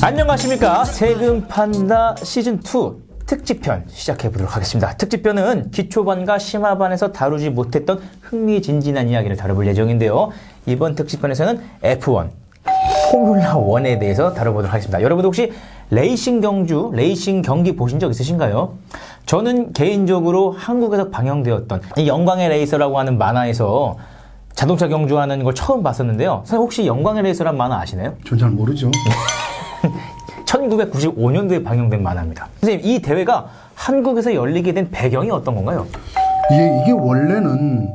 안녕하십니까 세금 판다 시즌 2 특집편 시작해 보도록 하겠습니다. 특집편은 기초반과 심화반에서 다루지 못했던 흥미진진한 이야기를 다뤄볼 예정인데요. 이번 특집편에서는 F1 포뮬라 1에 대해서 다뤄보도록 하겠습니다. 여러분 혹시 레이싱 경주, 레이싱 경기 보신 적 있으신가요? 저는 개인적으로 한국에서 방영되었던 이 영광의 레이서라고 하는 만화에서 자동차 경주하는 걸 처음 봤었는데요. 선생님 혹시 영광의 레이서란 만화 아시나요? 전 잘 모르죠. 1995년도에 방영된 만화입니다. 선생님, 이 대회가 한국에서 열리게 된 배경이 어떤 건가요? 이게, 이게 원래는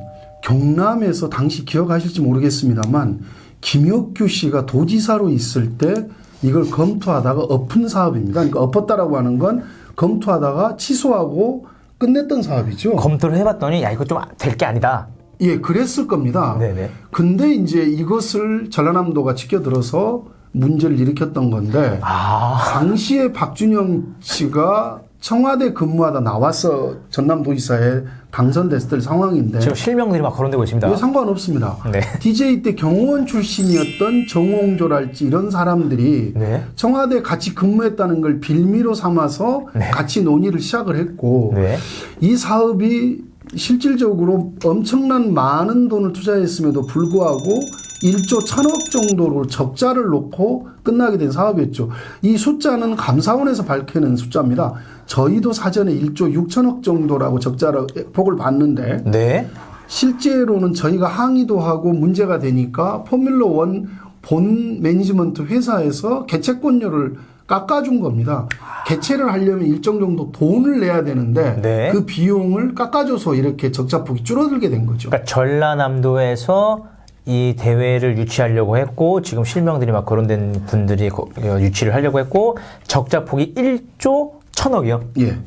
경남에서 당시 기억하실지 모르겠습니다만 김혁규 씨가 도지사로 있을 때 이걸 검토하다가 엎은 사업입니다. 그러니까 엎었다라고 하는 건 검토하다가 취소하고 끝냈던 사업이죠. 검토를 해봤더니, 야, 이거 좀 될 게 아니다. 예, 그랬을 겁니다. 네네. 근데 이제 이것을 전라남도가 지켜들어서 문제를 일으켰던 건데 아, 당시에 박준영 씨가 청와대 근무하다 나와서 전남도지사에 당선됐을 때 상황인데 지금 실명들이 막 거론되고 있습니다. 이게 상관없습니다. 네. DJ 때 경호원 출신이었던 정홍조랄지 이런 사람들이 네. 청와대 같이 근무했다는 걸 빌미로 삼아서 같이 논의를 시작을 했고 네. 이 사업이 실질적으로 엄청난 많은 돈을 투자했음에도 불구하고 1조 1000억 정도로 적자를 놓고 끝나게 된 사업이었죠. 이 숫자는 감사원에서 밝혀낸 숫자입니다. 저희도 사전에 1조 6천억 정도라고 적자를 폭을 봤는데 네. 실제로는 저희가 항의도 하고 문제가 되니까 포뮬러 원본 매니지먼트 회사에서 개최권료를 깎아준 겁니다. 개최를 하려면 일정 정도 돈을 내야 되는데 네. 그 비용을 깎아줘서 이렇게 적자폭이 줄어들게 된 거죠. 그러니까 전라남도에서 이 대회를 유치하려고 했고, 지금 실명들이 막 거론된 분들이 거- 어, 유치를 하려고 했고, 적자 폭이 1조 1000억이요. 예.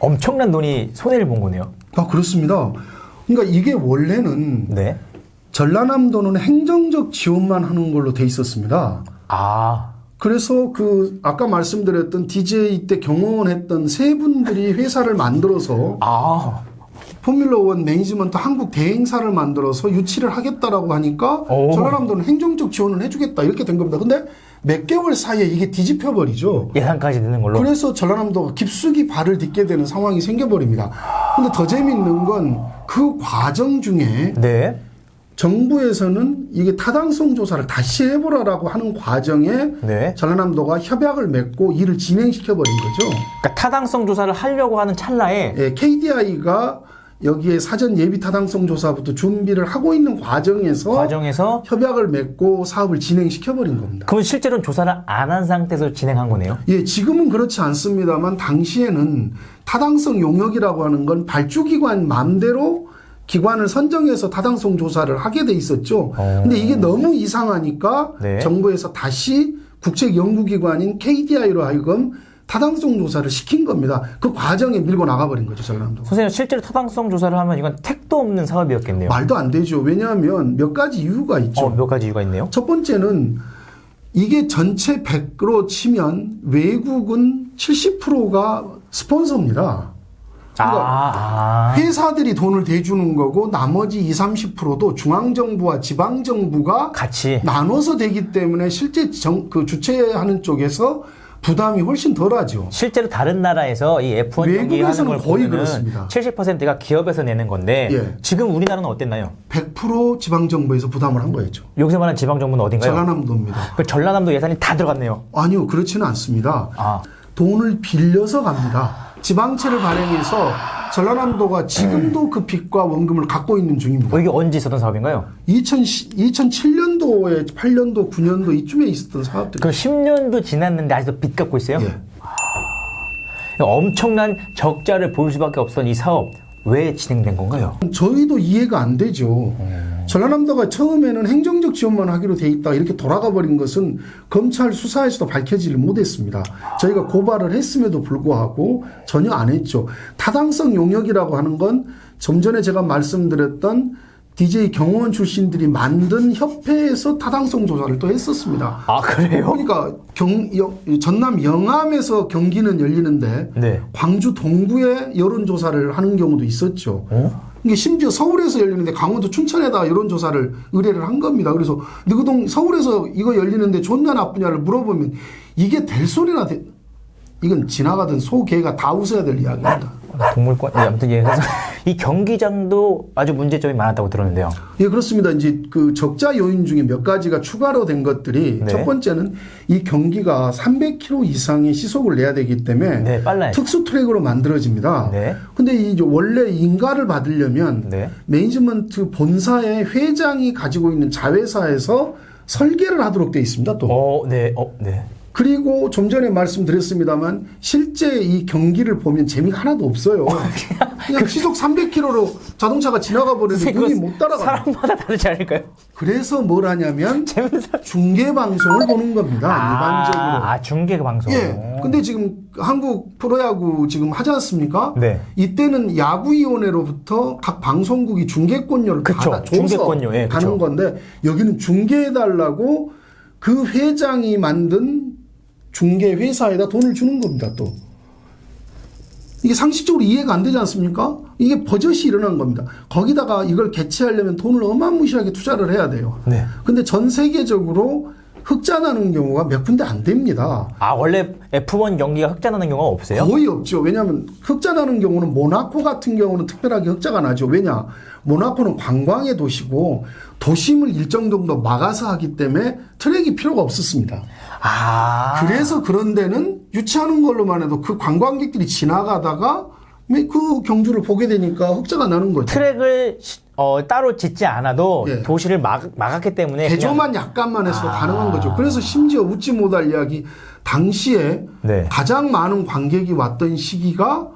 엄청난 돈이 손해를 본 거네요. 아, 그렇습니다. 그러니까 이게 원래는 네. 전라남도는 행정적 지원만 하는 걸로 돼 있었습니다. 아, 그래서 그 아까 말씀드렸던 DJ 때 경호원 했던 세 분들이 회사를 만들어서 아, 포뮬러 원 매니지먼트 한국 대행사를 만들어서 유치를 하겠다라고 하니까 오. 전라남도는 행정적 지원을 해주겠다 이렇게 된 겁니다. 근데 몇 개월 사이에 이게 뒤집혀 버리죠. 예산까지 넣는 걸로. 그래서 전라남도가 깊숙이 발을 딛게 되는 상황이 생겨버립니다. 근데 더 재밌는 건 그 과정 중에 네. 정부에서는 이게 타당성 조사를 다시 해보라라고 하는 과정에 네. 전라남도가 협약을 맺고 일을 진행시켜버린 거죠. 그러니까 타당성 조사를 하려고 하는 찰나에 예, KDI가 여기에 사전 예비 타당성 조사부터 준비를 하고 있는 과정에서 과정에서 협약을 맺고 사업을 진행시켜 버린 겁니다. 그럼 실제로는 조사를 안 한 상태에서 진행한 거네요. 예, 지금은 그렇지 않습니다만 당시에는 타당성 용역이라고 하는 건 발주기관 맘대로 기관을 선정해서 타당성 조사를 하게 돼 있었죠. 어. 근데 이게 너무 이상하니까 네. 정부에서 다시 국책 연구기관인 KDI로 하여금 타당성 조사를 시킨 겁니다. 그 과정에 밀고 나가버린 거죠, 전라남도. 선생님 실제로 타당성 조사를 하면 이건 택도 없는 사업이었겠네요. 말도 안 되죠. 왜냐하면 몇 가지 이유가 있죠. 어, 몇 가지 이유가 있네요. 첫 번째는 이게 전체 100으로 치면 외국은 70%가 스폰서입니다. 그러니까 아, 회사들이 돈을 대주는 거고 나머지 20, 30%도 중앙정부와 지방정부가 같이 나눠서 되기 때문에 실제 정, 그 주최하는 쪽에서 부담이 훨씬 덜하죠. 실제로 다른 나라에서 이 F1 경기 하는 걸 거의 그렇습니다. 70%가 기업에서 내는 건데 예. 지금 우리나라는 어땠나요? 100% 지방 정부에서 부담을 한 거였죠. 여기서 말하는 지방 정부는 어딘가요? 전라남도입니다. 그 전라남도 예산이 다 들어갔네요. 아니요, 그렇지는 않습니다. 아, 돈을 빌려서 갑니다. 지방채를 발행해서 전라남도가 지금도 그 빚과 원금을 갖고 있는 중입니다. 어, 이게 언제 있었던 사업인가요? 2000, 2007년도에 8년도, 9년도 이쯤에 있었던 사업들. 그럼 10년도 지났는데 아직도 빚 갖고 있어요? 예. 엄청난 적자를 볼 수밖에 없었던 이 사업 왜 진행된 건가요? 저희도 이해가 안 되죠. 전라남도가 처음에는 행정적 지원만 하기로 돼 있다 이렇게 돌아가 버린 것은 검찰 수사에서도 밝혀지를 못했습니다. 저희가 고발을 했음에도 불구하고 전혀 안 했죠. 타당성 용역이라고 하는 건 좀 전에 제가 말씀드렸던 DJ 경호원 출신들이 만든 협회에서 타당성 조사를 또 했었습니다. 아 그래요? 그러니까 경, 영- 전남 영암에서 경기는 열리는데 네. 광주 동구에 여론 조사를 하는 경우도 있었죠. 어? 이게 심지어 서울에서 열리는데 강원도 춘천에다 여론조사를 의뢰를 한 겁니다. 그래서 느그동 서울에서 이거 열리는데 좋냐 나쁘냐를 물어보면 이게 될 소리나 돼. 이건 지나가던 소 개가 다 웃어야 될 이야기입니다. 동물권 예, 아무튼 예, 그래서 이 경기장도 아주 문제점이 많았다고 들었는데요. 예, 그렇습니다. 이제 그 적자 요인 중에 몇 가지가 추가로 된 것들이 네. 첫 번째는 이 경기가 300km 이상의 시속을 내야 되기 때문에 네, 빨라요. 특수 트랙으로 만들어집니다. 네. 근데 이 원래 인가를 받으려면 네. 매니지먼트 본사의 회장이 가지고 있는 자회사에서 설계를 하도록 돼 있습니다. 또 어, 네, 어, 네. 그리고 좀 전에 말씀드렸습니다만 실제 이 경기를 보면 재미가 하나도 없어요. 그냥 시속 300km로 자동차가 지나가 버리는데 눈이 못 따라가. 사람마다 다르지 않을까요? 그래서 뭘 하냐면. 중계 방송을 보는 겁니다. 일반적으로. 아, 중계 방송. 예. 근데 지금 한국 프로야구 지금 하지 않습니까? 네. 이때는 야구위원회로부터 각 방송국이 중계권료를 그쵸. 받아 줘서 중계권료, 예, 그쵸. 하는 건데 여기는 중계해달라고 그 회장이 만든 중계 회사에다 돈을 주는 겁니다. 또 이게 상식적으로 이해가 안 되지 않습니까? 이게 버젓이 일어난 겁니다. 거기다가 이걸 개최하려면 돈을 어마무시하게 투자를 해야 돼요. 네. 근데 전 세계적으로 흑자 나는 경우가 몇 군데 안 됩니다. 아, 원래 F1 경기가 흑자 나는 경우가 없어요? 거의 없죠. 왜냐하면 흑자 나는 경우는 모나코 같은 경우는 특별하게 흑자가 나죠. 왜냐? 모나코는 관광의 도시고 도심을 일정 정도 막아서 하기 때문에 트랙이 필요가 없었습니다. 아. 그래서 그런 데는 유치하는 걸로만 해도 그 관광객들이 지나가다가 그 경주를 보게 되니까 흑자가 나는 거죠. 트랙을 시- 어, 따로 짓지 않아도 예. 도시를 막, 막았기 때문에 개조만 약간만 해서 아. 가능한 거죠. 그래서 심지어 웃지 못할 이야기 당시에 네. 가장 많은 관객이 왔던 시기가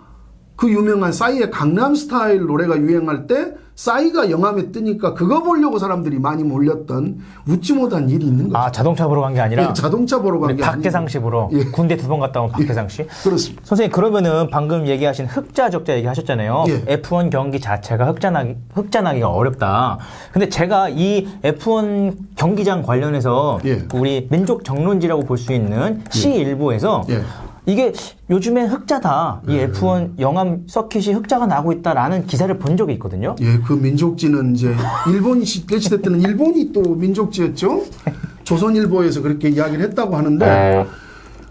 그 유명한 싸이의 강남 스타일 노래가 유행할 때 싸이가 영암에 뜨니까 그거 보려고 사람들이 많이 몰렸던 웃지 못한 일이 있는 거죠. 아, 자동차 보러 간 게 아니라 예, 자동차 보러 간게 박계상 씨 보러 예. 군대 두 번 갔다 온 박계상 씨. 그렇습니다. 선생님 그러면은 방금 얘기하신 흑자 적자 얘기하셨잖아요. 예. F1 경기 자체가 흑자 나기 흑자 나기가 어렵다. 근데 제가 이 F1 경기장 관련해서 예. 우리 민족 정론지라고 볼 수 있는 C 일부에서 예. 이게 요즘엔 흑자다. 이 F1 영암 서킷이 흑자가 나고 있다라는 기사를 본 적이 있거든요. 예, 그 민족지는 이제 일본이 시대 때는 일본이 또 민족지였죠. 조선일보에서 그렇게 이야기를 했다고 하는데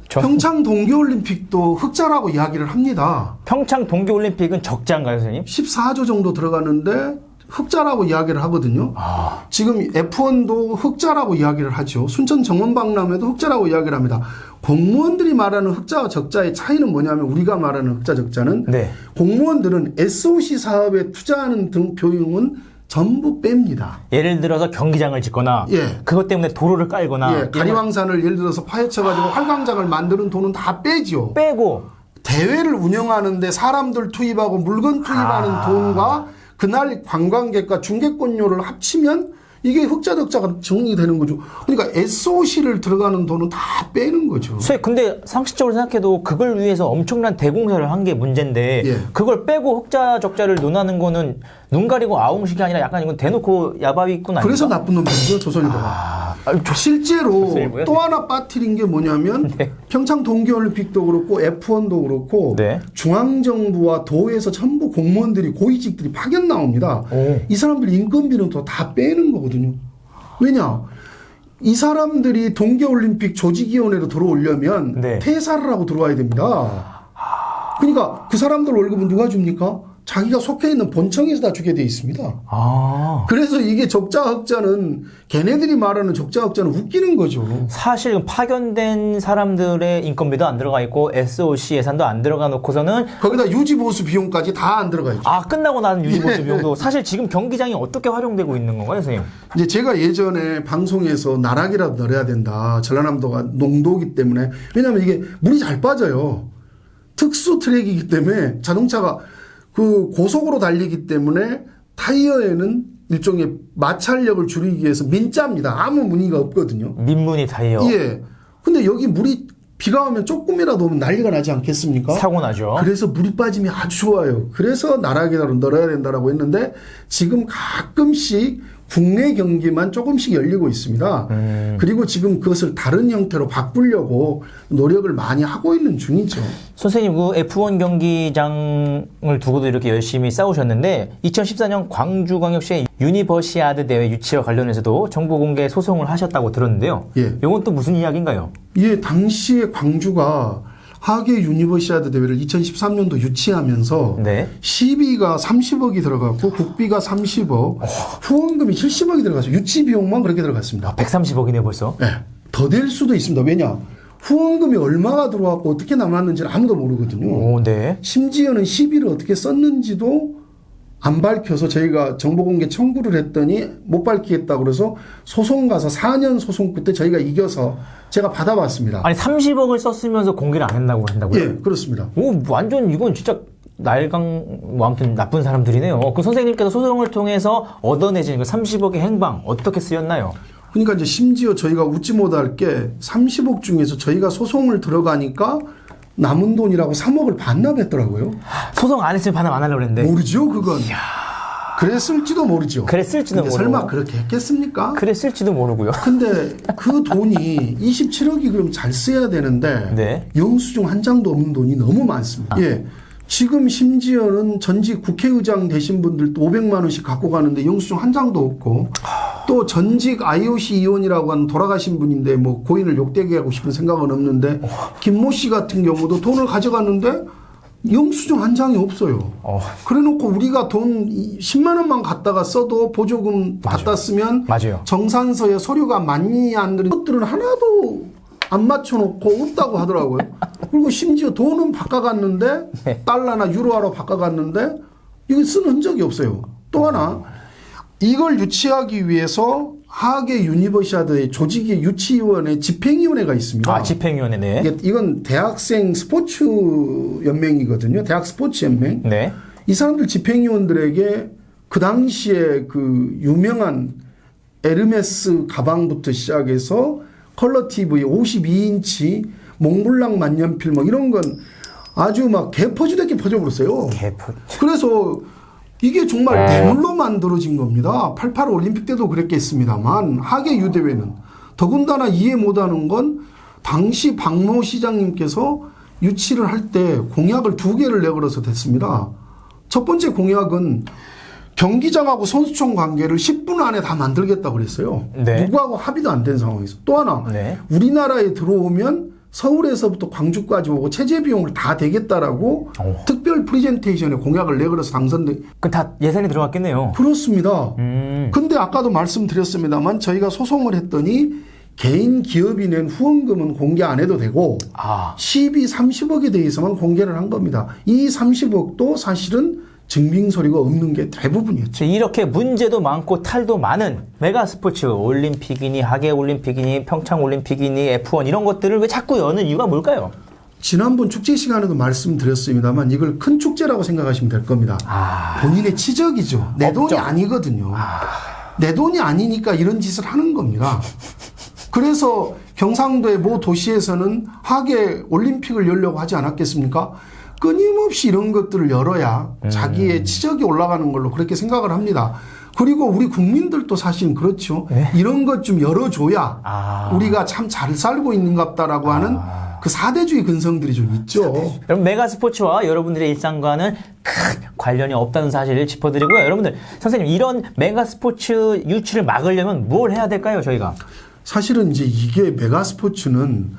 저- 평창 동계올림픽도 흑자라고 이야기를 합니다. 평창 동계올림픽은 적자인가요, 선생님? 14조 정도 들어가는데 흑자라고 이야기를 하거든요. 아. 지금 F1도 흑자라고 이야기를 하죠. 순천 정원박람회도 흑자라고 이야기를 합니다. 공무원들이 말하는 흑자와 적자의 차이는 뭐냐면 우리가 말하는 흑자 적자는 네. 공무원들은 SOC 사업에 투자하는 등 비용은 전부 뺍니다. 예를 들어서 경기장을 짓거나 예. 그것 때문에 도로를 깔거나 예, 가리왕산을 예를 들어서 파헤쳐가지고 활광장을 만드는 돈은 다 빼죠. 빼고 대회를 운영하는데 사람들 투입하고 물건 투입하는 아. 돈과 그날 관광객과 중개권료를 합치면 이게 흑자적자가 정리되는 거죠. 그러니까 SOC를 들어가는 돈은 다 빼는 거죠. 선생님, 근데 상식적으로 생각해도 그걸 위해서 엄청난 대공사를 한 게 문제인데 예. 그걸 빼고 흑자 적자를 논하는 거는 눈 가리고 아웅식이 아니라 약간 이건 대놓고 야바위꾼 아닌가? 그래서 나쁜 놈들이죠 조선일보가. 아, 아유, 저- 실제로 조선일보요? 또 하나 빠뜨린 게 뭐냐면 네. 평창 동계올림픽도 그렇고 F1도 그렇고 네. 중앙정부와 도에서 전부 공무원들이 고위직들이 파견 나옵니다. 오. 이 사람들 인건비는 또다 빼는 거거든요. 왜냐? 이 사람들이 동계올림픽 조직위원회로 들어오려면 네. 퇴사를 하고 들어와야 됩니다. 그러니까 그 사람들 월급은 누가 줍니까? 자기가 속해 있는 본청에서 다 주게 돼 있습니다. 아. 그래서 이게 적자 흑자는 걔네들이 말하는 적자 흑자는 웃기는 거죠. 사실 파견된 사람들의 인건비도 안 들어가 있고 SOC 예산도 안 들어가 놓고서는 거기다 유지 보수 비용까지 다 안 들어가 있죠. 아 끝나고 나는 유지 보수 예. 비용도 사실 지금 경기장이 어떻게 활용되고 있는 건가요, 선생님? 이제 제가 예전에 방송에서 나락이라도 넣어야 된다. 전라남도가 농도기 때문에 왜냐하면 이게 물이 잘 빠져요. 특수 트랙이기 때문에 자동차가 그 고속으로 달리기 때문에 타이어에는 일종의 마찰력을 줄이기 위해서 민자입니다. 아무 무늬가 없거든요. 민문이 타이어. 예. 근데 여기 물이 비가 오면 조금이라도 오면 난리가 나지 않겠습니까? 사고 나죠. 그래서 물이 빠짐이 아주 좋아요. 그래서 나락에다로 널어야 된다라고 했는데 지금 가끔씩 국내 경기만 조금씩 열리고 있습니다. 그리고 지금 그것을 다른 형태로 바꾸려고 노력을 많이 하고 있는 중이죠. 선생님 그 F1 경기장을 두고도 이렇게 열심히 싸우셨는데 2014년 광주광역시의 유니버시아드 대회 유치와 관련해서도 정보 공개 소송을 하셨다고 들었는데요. 예. 이건 또 무슨 이야기인가요? 예, 당시에 광주가 하계 유니버시아드 대회를 2013년도 유치하면서 네. 시비가 30억이 들어갔고 국비가 30억, 후원금이 70억이 들어갔어요. 유치 비용만 그렇게 들어갔습니다. 130억이네 벌써. 예, 더될 수도 있습니다. 왜냐? 후원금이 얼마가 들어왔고 어떻게 남았는지를 아무도 모르거든요. 오, 네. 심지어는 시비를 어떻게 썼는지도 안 밝혀서 저희가 정보공개 청구를 했더니 못 밝히겠다고 그래서 소송 가서 4년 소송 끝에 저희가 이겨서 제가 받아봤습니다. 아니 30억을 썼으면서 공개를 안 했다고 한다고요? 예, 그렇습니다. 오, 완전 이건 진짜 날강, 뭐 아무튼 나쁜 사람들이네요. 그 선생님께서 소송을 통해서 얻어내신 그 30억의 행방 어떻게 쓰였나요? 그러니까 이제 심지어 저희가 웃지 못할 게 30억 중에서 저희가 소송을 들어가니까 남은 돈이라고 3억을 반납했더라고요. 소송 안 했으면 반납 안 하려고 그랬는데. 모르죠, 그건. 그랬을지도 모르죠. 그랬을지도 모르고. 설마 그렇게 했겠습니까? 그랬을지도 모르고요. 근데 그 돈이 27억이 그럼 잘 써야 되는데 네. 영수증 한 장도 없는 돈이 너무 많습니다. 예. 지금 심지어는 전직 국회의장 되신 분들도 500만 원씩 갖고 가는데 영수증 한 장도 없고 또 전직 IOC 의원이라고 하는 돌아가신 분인데 뭐 고인을 욕되게 하고 싶은 생각은 없는데 김모 씨 같은 경우도 돈을 가져갔는데 영수증 한 장이 없어요. 어, 그래놓고 우리가 돈 10만 원만 갖다가 써도 보조금 갖다 쓰면 맞아요. 정산서에 서류가 많이 안 들은 것들은 하나도 안 맞춰놓고 없다고 하더라고요. 그리고 심지어 돈은 바꿔갔는데 네. 달러나 유로화로 바꿔갔는데 이거 쓴 흔적이 없어요. 또 하나 이걸 유치하기 위해서 하계 유니버시아드의 조직위 유치위원회 집행위원회가 있습니다. 아, 집행위원회, 네. 이게- 이건 대학생 스포츠 연맹이거든요. 대학 스포츠 연맹. 네. 이 사람들 집행위원들에게 그 당시에 그 유명한 에르메스 가방부터 시작해서 컬러 TV 52인치 몽블랑 만년필 뭐 이런 건 아주 막 개퍼주되게 퍼져버렸어요. 개프. 그래서 이게 정말 뇌물로 만들어진 겁니다. 88 올림픽 때도 그랬겠습니다만 하계 유대회는 더군다나 이해 못하는 건 당시 박모 시장님께서 유치를 할 때 공약을 두 개를 내걸어서 됐습니다. 첫 번째 공약은 경기장하고 선수촌 관계를 10분 안에 다 만들겠다고 그랬어요. 네. 누구하고 합의도 안 된 상황에서. 또 하나 네. 우리나라에 들어오면 서울에서부터 광주까지 오고 체제 비용을 다 대겠다라고 어. 특별 프레젠테이션에 공약을 내걸어서 당선돼 그다 예산이 들어갔겠네요. 그렇습니다. 음. 근데 아까도 말씀드렸습니다만 저희가 소송을 했더니 개인 기업이 낸 후원금은 공개 안 해도 되고 아, 시비 30억에 대해서만 공개를 한 겁니다. 이 30억도 사실은 증빙 서류가 없는 게 대부분이었죠. 저 이렇게 문제도 많고 탈도 많은 메가 스포츠 올림픽이니 하계 올림픽이니 평창 올림픽이니 F1 이런 것들을 왜 자꾸 여는 이유가 뭘까요? 지난번 축제 시간에도 말씀드렸습니다만 이걸 큰 축제라고 생각하시면 될 겁니다. 아, 본인의 치적이죠. 내 돈이 업적. 아니거든요. 내 돈이 아니니까 이런 짓을 하는 겁니다. 그래서 경상도의 모 도시에서는 하계 올림픽을 열려고 하지 않았겠습니까? 끊임없이 이런 것들을 열어야 음. 자기의 치적이 올라가는 걸로 그렇게 생각을 합니다. 그리고 우리 국민들도 사실 그렇죠. 이런 것 좀 열어줘야 네. 아. 우리가 참 잘 살고 있는갑다라고 하는 그 사대주의 근성들이 좀 있죠. 여러분 메가 스포츠와 여러분들의 일상과는 큰 관련이 없다는 사실을 짚어드리고요. 여러분들 선생님 이런 메가 스포츠 유치를 막으려면 뭘 해야 될까요? 저희가 사실은 이제 이게 메가 스포츠는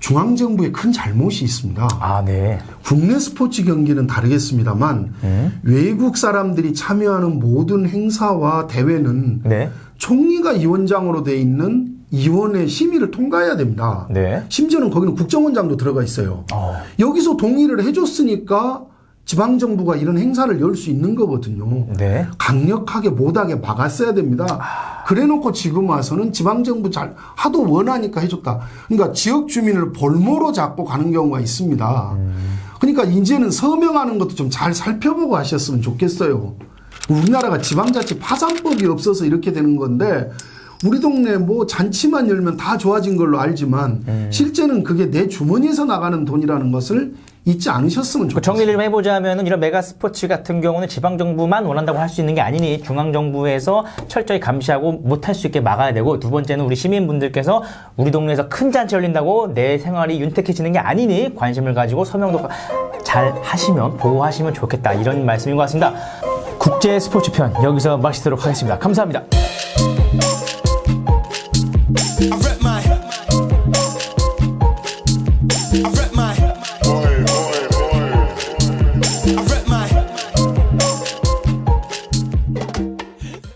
중앙정부의 큰 잘못이 있습니다. 아, 네. 국내 스포츠 경기는 다르겠습니다만 외국 사람들이 참여하는 모든 행사와 대회는 네. 총리가 위원장으로 돼 있는 위원회 심의를 통과해야 됩니다. 네. 심지어는 거기는 국정원장도 들어가 있어요. 어. 여기서 동의를 해줬으니까 지방정부가 이런 행사를 열 수 있는 거거든요. 네. 강력하게 못하게 막았어야 됩니다. 그래 놓고 지금 와서는 지방정부 잘, 하도 원하니까 해줬다. 그러니까 지역 주민을 볼모로 잡고 가는 경우가 있습니다. 그러니까 이제는 서명하는 것도 좀 잘 살펴보고 하셨으면 좋겠어요. 우리나라가 지방자치 파산법이 없어서 이렇게 되는 건데, 우리 동네 뭐 잔치만 열면 다 좋아진 걸로 알지만 음. 실제는 그게 내 주머니에서 나가는 돈이라는 것을 잊지 않으셨으면 그 좋겠어요. 정리를 좀 해보자면은 이런 메가 스포츠 같은 경우는 지방 정부만 원한다고 할 수 있는 게 아니니 중앙 정부에서 철저히 감시하고 못할 수 있게 막아야 되고 두 번째는 우리 시민분들께서 우리 동네에서 큰 잔치 열린다고 내 생활이 윤택해지는 게 아니니 관심을 가지고 서명도 잘 하시면 보호하시면 좋겠다 이런 말씀인 것 같습니다. 국제 스포츠 편 여기서 마치도록 하겠습니다. 감사합니다.